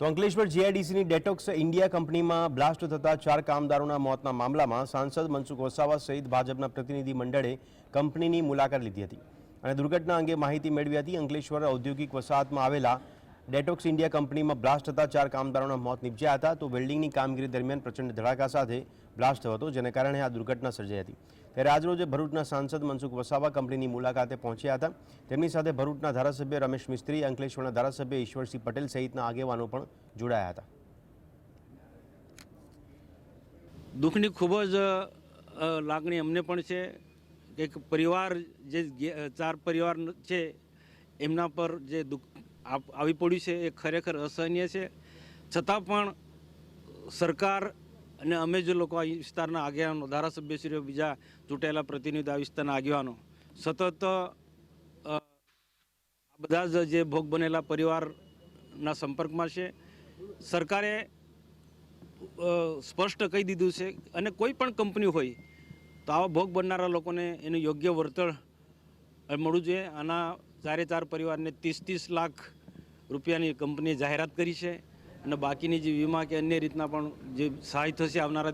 તો અંકલેશ્વર જીઆઈડીસીની Detox India કંપનીમાં બ્લાસ્ટ થતા ચાર કામદારોના મોતના મામલામાં સાંસદ મનસુખ વસાવા સહિત ભાજપના પ્રતિનિધિ મંડળે કંપનીની મુલાકાત લીધી હતી. અને દુર્ઘટના અંગે માહિતી મેળવી હતી અંકલેશ્વર ઔદ્યોગિક વસાહતમાં આવેલા ડેટોક્સ ઇન્ડિયા કંપનીમાં બ્લાસ્ટ થતા ચાર કામદારોના મોત નીપજ્યા હતા તો વેલ્ડિંગની કામગીરી દરમિયાન પ્રચંડ ધડાકા સાથે બ્લાસ્ટ થયો હતો, જેને કારણે આ દુર્ઘટના સર્જાઈ હતી. ત્યારે આજરોજ ભરૂચના સાંસદ મનસુખ વસાવા કંપનીની મુલાકાતે પહોંચ્યા હતા. તેમની સાથે ભરૂચના ધારાસભ્ય રમેશ મિસ્ત્રી, અંકલેશ્વરના ધારાસભ્ય ઈશ્વરસિંહ પટેલ સહિતના આગેવાનો પણ જોડાયા હતા. દુઃખની ખૂબ જ લાગણી અમને પણ છે કે પરિવાર જે ચાર પરિવાર છે, એમના પર જે દુઃખ આવી પડ્યું છે, એ ખરેખર અસહનીય છે. છતાં પણ સરકાર અને અમે જે લોકો આ વિસ્તારના આગેવાનો, ધારાસભ્યશ્રીઓ, બીજા ચૂંટાયેલા પ્રતિનિધિ આ વિસ્તારના આગેવાનો, સતત બધા જ જે ભોગ બનેલા પરિવારના સંપર્કમાં છે. સરકારે સ્પષ્ટ કહી દીધું છે અને કોઈ પણ કંપની હોય તો આવા ભોગ બનનારા લોકોને એનું યોગ્ય વળતર મળવું જોઈએ. આના ચારે ચાર પરિવારને ત્રીસ ત્રીસ લાખ રૂપિયાની કંપનીએ જાહેરાત કરી છે અને બાકીની જે વીમા કે અન્ય રીતના પણ જે સહાય થશે આવનારા